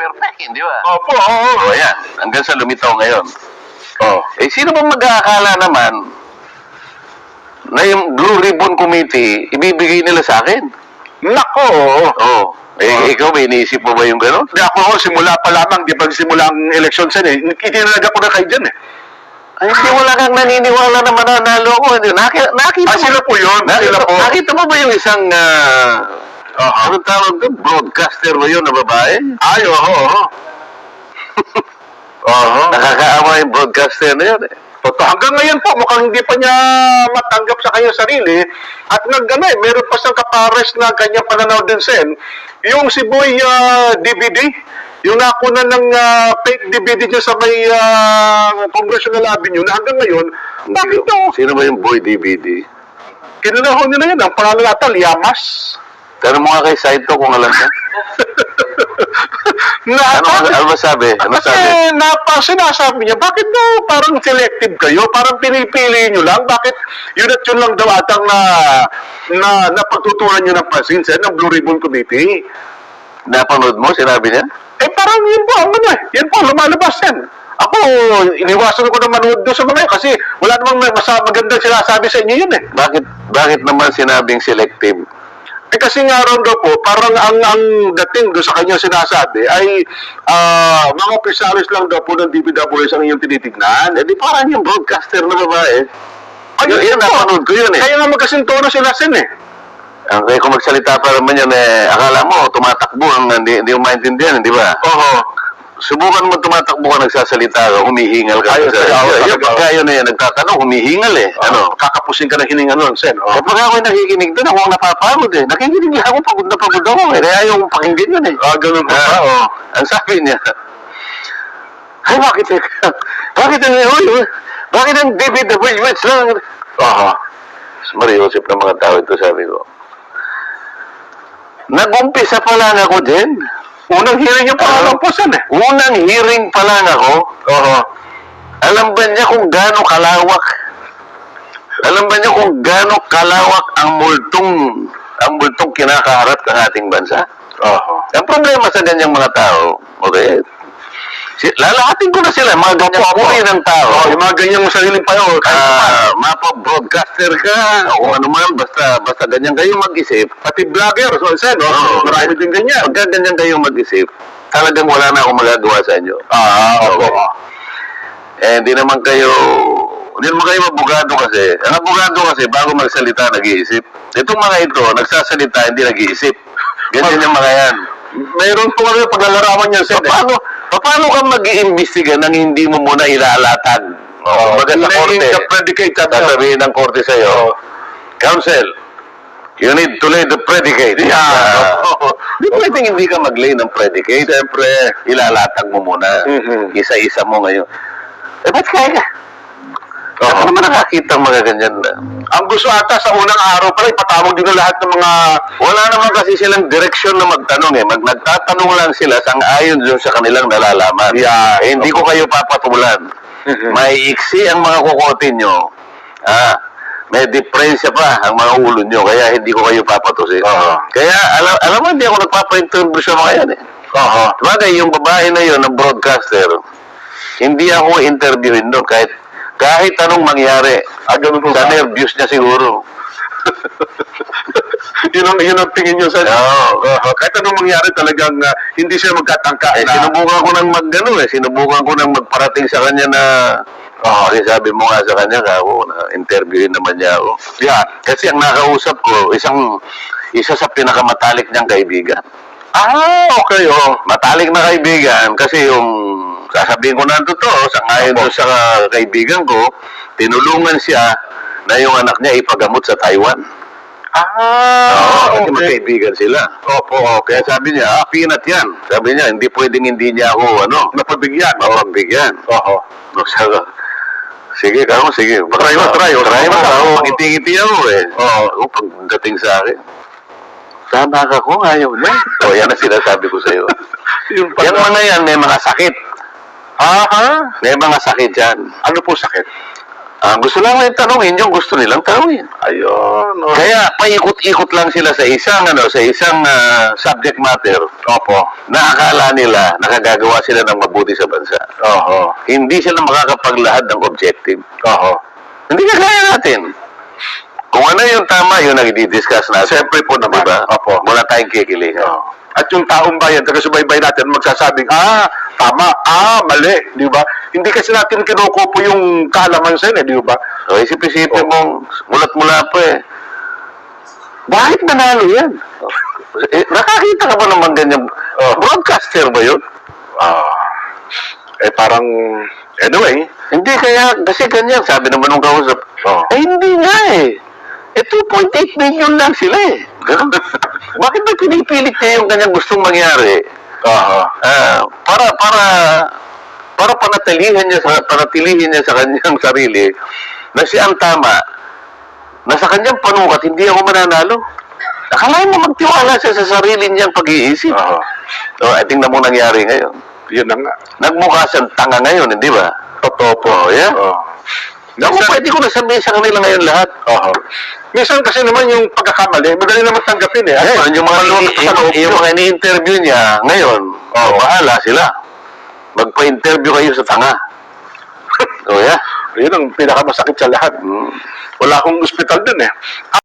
perfect, hindi ba? Opo, oo. O yan, hanggang sa lumitaw ngayon. Oh. Eh, sino bang mag-aakala naman na yung Blue Ribbon Committee, ibibigay nila sa akin? Nako, oo. Oh. Eh, ikaw, may iniisip mo ba yung gano'n? Hindi ako, simula pa lamang, di ba simula ang election sen eh, itinalaga ko na kayo dyan eh. Ay, hindi wala kang naniniwala na mananalo ako. Hindi, Nakita, nakita Ah, mo- sila po yun, Nakita, sila po. nakita mo ba yung isang, ah, Oo. anong tawag doon? Broadcaster ba yun na babae? Ay, oo, oo. Oo. Nakakaawa yung broadcaster na yun eh. Totoo. Hanggang ngayon po, mukhang hindi pa niya matanggap sa kanyang sarili. At nag, ano eh, meron pa siyang kapares na kanyang pananaw din sen. Yung si Boy ah, DVD, yung nakuna ng ah, fake DVD niya sa may ah, Congressional Avenue na hanggang ngayon, bakit daw? Sino ba yung boy DVD? Kinunahon nila yun, ang pangalan nata, Liamas. Tanong mo nga kay Saito kung alam niya. na, Ano, ano ba sabi? Ano Kasi sabi? napa, sinasabi niya, bakit daw parang selective kayo? Parang pinipili nyo lang? Bakit yun at yun lang daw atang na, na napagtutunan nyo ng pansin sa ng Blue Ribbon Committee? Napanood mo? Sinabi niya? Eh parang yun po ang ano eh. Yan po, lumalabas yan. Ako, iniwasan ko na manood doon sa mga yun kasi wala namang mas magandang sinasabi sa inyo yun eh. Bakit, bakit naman sinabing selective? Eh kasi nga ron daw po, parang ang, ang dating doon sa kanyang sinasabi ay ah, mga opisyalis lang daw po ng DPWS ang inyong tinitignan. Eh di parang yung broadcaster na babae. Ay, Yun, yun, napanood ko yun eh. Kaya nga magkasintono sila sin eh. Ang kaya kung magsalita pa naman yan, eh, akala mo, tumatakbo, ang hindi, hindi mo maintindihan, di ba? Oo. Subukan mo tumatakbo ka, nagsasalita ka, humihingal ka. Ayun, sa, yung pagka yun na yan, nagtatanong, humihingal eh. Ano? Ano? Kakapusin ka ng hininga nun, Sen. Oh. Kapag ako'y nakikinig doon, ako ang napapagod eh. Nakikinig lang ako, pagod na pagod ako eh. Kaya ayaw kong pakinggan yun eh. Ah, ganun po Ah, oo. Ang sabi niya, ay bakit eh, bakit ang, uy, bakit ang David the Bridgemans lang? Oo. Mariusip ng mga tao ito, sabi ko. Nag-umpisa pa lang ako din. Unang hearing niya pa Ah. lang po, Sen eh. Unang hearing pa lang ako. Oo. Alam ba niya kung gaano kalawak? Alam ba niya kung gaano kalawak ang multong ang multong kinakaharap ng ating bansa? Oo. Ang problema sa ganyang mga tao, okay, si, lalahatin ko na sila, mga opo. uri ng tao. Oo, yung mga ganyang payo. Kahit pa. Ah, mapa-broadcaster ka, o kung ano man, basta, basta ganyan kayo mag-isip. Pati vlogger, so, Sen, oh. Oo. Marami din ganyan. Pagka ganyan kayo mag-isip, talagang wala na akong magagawa sa inyo. Ah, opo. Okay. Eh, hindi naman kayo, hindi naman kayo abogado kasi. Ang abogado kasi, bago magsalita, nag-iisip. Itong mga ito, nagsasalita, hindi nag-iisip. Ganyan yung mga yan. Mayroon po kami paglalarawan niyan, Sen. eh. Paano, paano ka mag-iimbestiga nang hindi mo muna ilalatag? Oh, baga sa korte, the predicate, niya. sasabihin ng korte sa'yo, Counsel, you need to lay the predicate. Yeah. Ah. Di pwedeng hindi ka mag-lay ng predicate. Siyempre, ilalatag mo muna. Mhm. Isa-isa mo ngayon. Eh, ba't kaya ka? Ako naman nakakita ang mga ganyan na. Ang gusto ata sa unang araw pala, ipatawag din na lahat ng mga... Wala naman kasi silang direksyon na magtanong eh. Mag nagtatanong lang sila sang ayon doon sa kanilang nalalaman. Yeah. Eh, hindi ko kayo papatulan. Mhm. May iksi ang mga kukotin nyo. Ah, may diferensya pa ang mga ulo nyo, kaya hindi ko kayo papatusin. Oo. Kaya, alam, alam mo, hindi ako nagpapa-interview sa mga yan eh. Oo. Bagay, yung babae na yun, ng broadcaster, hindi ako interviewin doon kahit kahit anong mangyari. Ah, Sa ba? nervyos niya siguro. yun ang, yun ang tingin nyo sa... Oo. Oo. kahit anong mangyari talagang ah, hindi siya magkatangka Eh, na... sinubukan ko nang magano eh. Sinubukan ko nang magparating sa kanya na Oh, kasi sabi mo nga sa kanya, ako, na interviewin naman niya ako. Yan. Kasi ang nakausap ko, isang isa sa pinakamatalik niyang kaibigan. Ah, okay, oh. Matalik na kaibigan kasi yung sasabihin ko na ang totoo, sa ngayon Opo. doon sa kaibigan ko, tinulungan siya na yung anak niya ipagamot sa Taiwan. Ah, Oo, kasi okay. magkaibigan sila. Opo, okay. Kaya sabi niya, ah, peanut yan. Sabi niya, hindi pwedeng hindi niya ako, ano, Napabigyan. mapagbigyan. Oo. No, sabi, sige, kako, sige. Try mo, try mo. Try mo, ako, magiti-ngiti ako eh. Oo. Ako, pagdating sa akin, tama ka ko, ayaw niya. o, yan ang sinasabi ko sa'yo. Yung Yan mga yan, may mga sakit. Aha. May mga sakit yan. Ano po sakit? Ang gusto lang yung tanungin, yung gusto nilang tanungin. Ayun. oh. Kaya paikot-ikot lang sila sa isang ano, sa isang ah, subject matter. Opo. Na akala nila nakagagawa sila ng mabuti sa bansa. Oho. Hindi sila makakapaglahad ng objective. Oho. Hindi kagaya natin. Kung ano yung tama, yun ang i-discuss natin. Siyempre po naman. Diba? Opo. Wala tayong kikilingan. Oo. At yung taong bayan, taga-subaybay natin, magsasabing, ah, tama, ah, mali, di ba? Hindi kasi natin kinukupo yung kaalamansan, eh, di ba? So, isip-isipin mong mulat-mula pa eh. Bakit nanalo yan? Eh, nakakita ka ba naman ganyan? Oo. Broadcaster ba yun? Ah, eh, parang, anyway, Hindi kaya, kasi ganyan, sabi naman nung kausap. Oo. Eh, hindi nga eh. Eh, 2.8 million lang sila eh. Ganun. Bakit ba pinipilit niya yung kanyang gustong mangyari? Aha. Ah, para, para, para panatilihan niya sa, panatilihin niya sa kanyang sarili na siya ang tama, na sa kanyang panukat, hindi ako mananalo. Akalain mo magtiwala siya sa sarili niyang pag-iisip. Aha. So, I think na mo nangyari ngayon. Yun na nga. Nagmukha siyang tanga ngayon, hindi ba? Totoo po. Oh, yeah? Oo. Naku, pwede ko na sabihin sa kanila ngayon lahat. Oho. Minsan kasi naman yung pagkakamali, madali naman tanggapin eh. Ano, Ayun, yung mga, yung, sa loob yung yun. mga ini-interview niya ngayon, oh, bahala sila. Magpa-interview kayo sa tanga. oh, yeah? Yun ang pinakamasakit sa lahat. Mm. Wala akong ospital dun eh.